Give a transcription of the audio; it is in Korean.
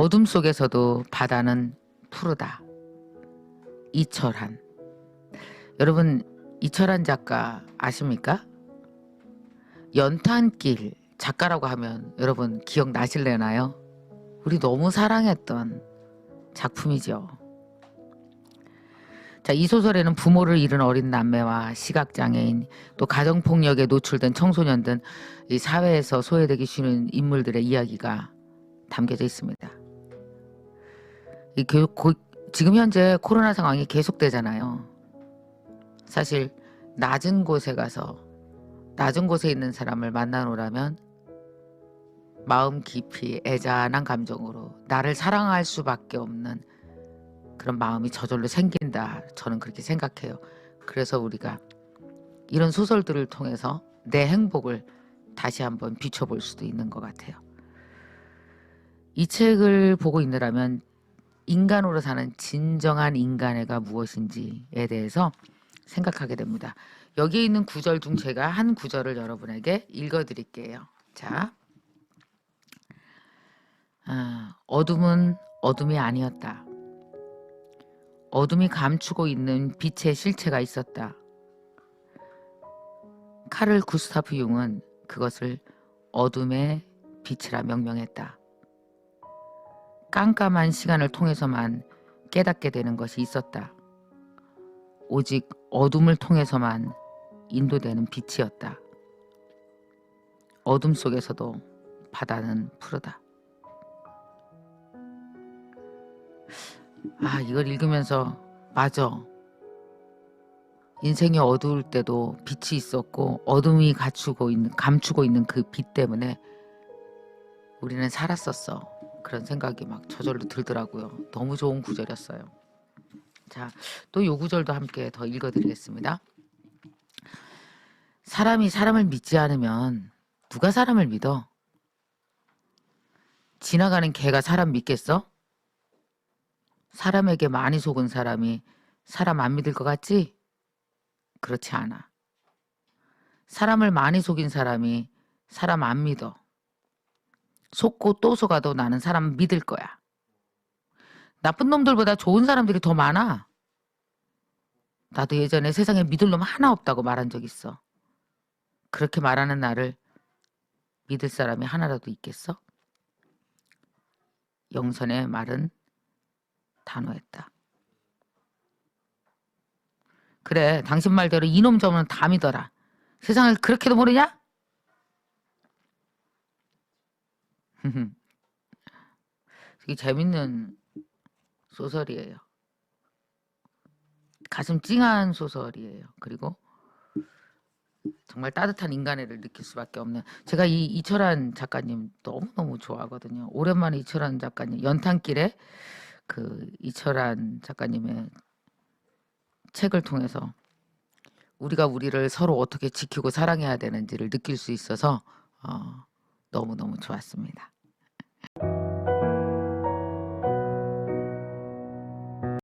어둠 속에서도 바다는 푸르다. 이철한. 여러분 이철한 작가 아십니까? 연탄길 작가라고 하면 여러분 기억나실래나요? 우리 너무 사랑했던 작품이죠. 자, 이 소설에는 부모를 잃은 어린 남매와 시각장애인, 또 가정폭력에 노출된 청소년 등 이 사회에서 소외되기 쉬운 인물들의 이야기가 담겨져 있습니다. 이 교육, 고, 지금 현재 코로나 상황이 계속되잖아요. 사실 낮은 곳에 가서 낮은 곳에 있는 사람을 만나노라면 마음 깊이 애잔한 감정으로 나를 사랑할 수밖에 없는 그런 마음이 저절로 생긴다. 저는 그렇게 생각해요. 그래서 우리가 이런 소설들을 통해서 내 행복을 다시 한번 비춰볼 수도 있는 것 같아요. 이 책을 보고 있느라면 인간으로 사는 진정한 인간애가 무엇인지에 대해서 생각하게 됩니다. 여기에 있는 구절 중 제가 한 구절을 여러분에게 읽어드릴게요. 자, 아, 어둠은 어둠이 아니었다. 어둠이 감추고 있는 빛의 실체가 있었다. 카를 구스타프 융은 그것을 어둠의 빛이라 명명했다. 깜깜한 시간을 통해서만 깨닫게 되는 것이 있었다. 오직 어둠을 통해서만 인도되는 빛이었다. 어둠 속에서도 바다는 푸르다. 아, 이걸 읽으면서 맞아. 인생이 어두울 때도 빛이 있었고 어둠이 갖추고 있는 감추고 있는 그 빛 때문에 우리는 살았었어. 그런 생각이 막 저절로 들더라고요. 너무 좋은 구절이었어요. 자, 또 요 구절도 함께 더 읽어드리겠습니다. 사람이 사람을 믿지 않으면 누가 사람을 믿어? 지나가는 개가 사람 믿겠어? 사람에게 많이 속은 사람이 사람 안 믿을 것 같지? 그렇지 않아. 사람을 많이 속인 사람이 사람 안 믿어. 속고 또 속아도 나는 사람 믿을 거야. 나쁜 놈들보다 좋은 사람들이 더 많아. 나도 예전에 세상에 믿을 놈 하나 없다고 말한 적 있어. 그렇게 말하는 나를 믿을 사람이 하나라도 있겠어? 영선의 말은 단호했다. 그래, 당신 말대로 이놈 저놈은 다 믿어라. 세상을 그렇게도 모르냐? 되게 재밌는 소설이에요. 가슴 찡한 소설이에요. 그리고 정말 따뜻한 인간애를 느낄 수밖에 없는 제가 이 이철한 작가님 너무너무 좋아하거든요. 오랜만에 이철한 작가님 연탄길에 그 이철한 작가님의 책을 통해서 우리가 우리를 서로 어떻게 지키고 사랑해야 되는지를 느낄 수 있어서 어, 너무너무 좋았습니다.